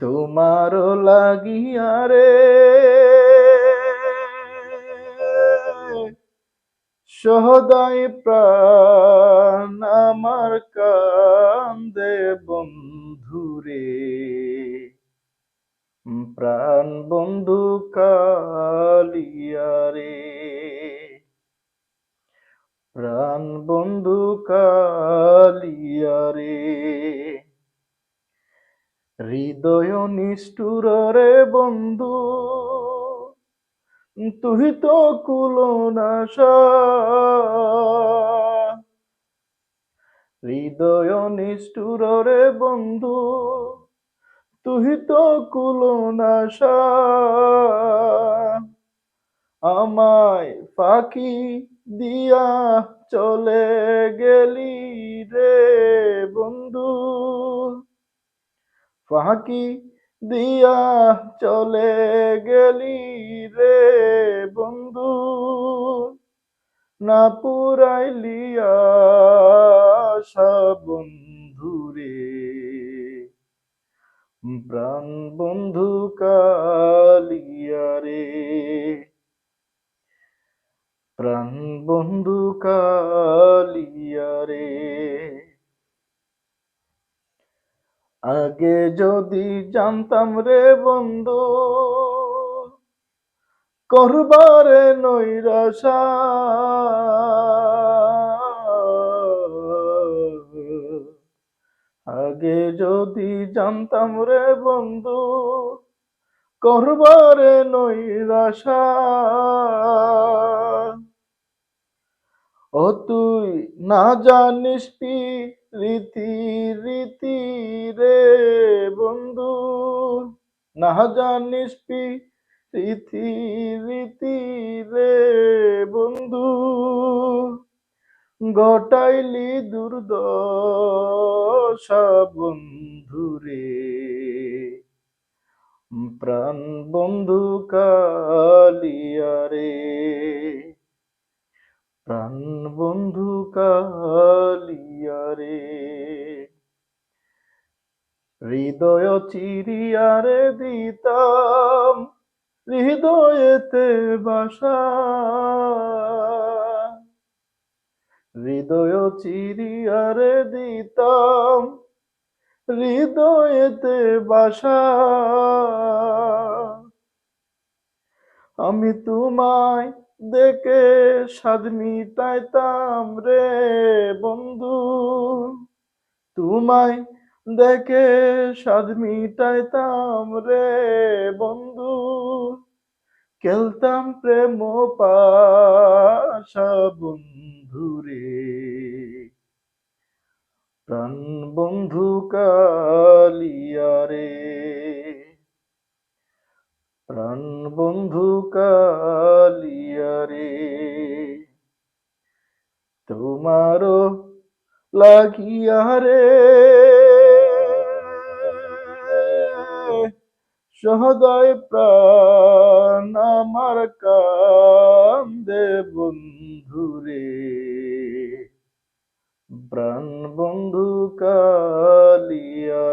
তোমার লাগিয়া রে। সহদাই প্রাণ আমার কান্দে বন্ধুরে প্রাণ বন্ধু কালিয়া রে। প্রাণ বন্ধু কালিয়া রে। হৃদয় নিষ্ঠুর রে বন্ধু, তুই তো কুলনাশা। হৃদয় নিষ্ঠুর রে বন্ধু, তুই তো কুলনাশা। আমায় ফাঁকি দিয়া চলে গেলি রে বন্ধু ফাঁকি দিয়া চলে গেলি রে বন্ধু। না পুরাইলি আশা বন্ধু রে। প্রাণ বন্ধু কালিয়া রে। প্রাণ বন্ধু কালিয়া আগে যদি জানতাম রে বন্ধু করবারে নৈরাশা। আগে যদি জানতাম রে বন্ধু করবারে নৈরাশা। ও তুই না জানিস রীতি রীতি রে বন্ধু? না জানিস রীতি রীতি রে বন্ধু? গটাইলি দুর্দশা বন্ধু রে। প্রাণ বন্ধু কালিয়া রে। প্রাণ বন্ধু কালিয়া রে। হৃদয় চিরিয়ারে দিতাম, হৃদয়েতে বাসা। হৃদয় চিরিয়ারে দিতাম, হৃদয়েতে বাসা। আমি তোমায় দেখে স্বাদ মিটাইতাম রে বন্ধু। তোমায় দেখে স্বাদ মিটাইতাম রে বন্ধু। খেলতাম প্রেম পাশা বন্ধু রে। প্রাণ বন্ধু কালিয়া তোমারও লাগিয়া রে। সহদয় প্রাণ আমার কান্দে বন্ধু রে। প্রাণ বন্ধু কালিয়া